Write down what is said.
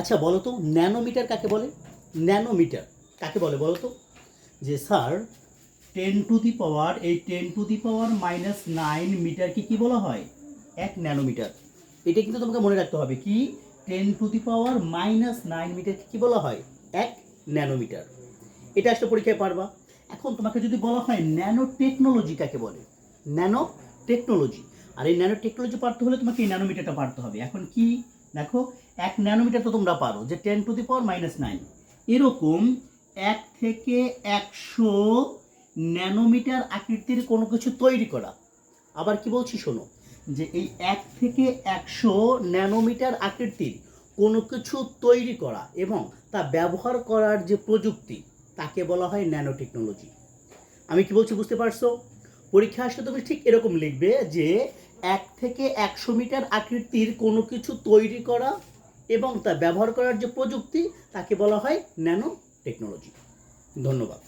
আচ্ছা বলো তো ন্যানোমিটার কাকে বলে? ন্যানোমিটার। কাকে বলে বলো তো যে, sir, ten to the power, এই ten to the power minus nine মিটারকে কি বলা হয়? এক ন্যানোমিটার। এটা কিন্তু তোমাকে মনে রাখতে হবে কি? Ten to the power minus nine মিটারকে কি বলা হয়? এক ন্যানোমিটার। এটা আসলে পরীক্ষায় পারবা। এখন তোমাকে যদি বলা হয় ন্যানো টেকনোলজি কাকে বলে? ন্যানো টেকনোলজি আর এই ন্যানো টেকনোলজি পারতে হলে তোমাকে এই ন্যানোমিটারটা পারতে হবে। এখন কি? দেখো, এক ন্যানোমিটার তো তোমরা পারো, যে ten to the power minus nine এরকম এক থেকে একশো ন্যানোমিটার আকৃতির কোনো কিছু তৈরি করা। আবার কি বলছি শোনো, যে এই এক থেকে একশো ন্যানোমিটার আকৃতির কোনো কিছু তৈরি করা এবং তা ব্যবহার করার যে প্রযুক্তি, তাকে বলা হয় ন্যানো টেকনোলজি আমি কি বলছি বুঝতে পারছ? পরীক্ষা আসলে তুমি ঠিক এরকম লিখবে যে এক থেকে একশো মিটার আকৃতির কোনো কিছু তৈরি করা এবং তা ব্যবহার করার যে প্রযুক্তি, তাকে বলা হয় ন্যানো টেকনোলজি। ধন্যবাদ।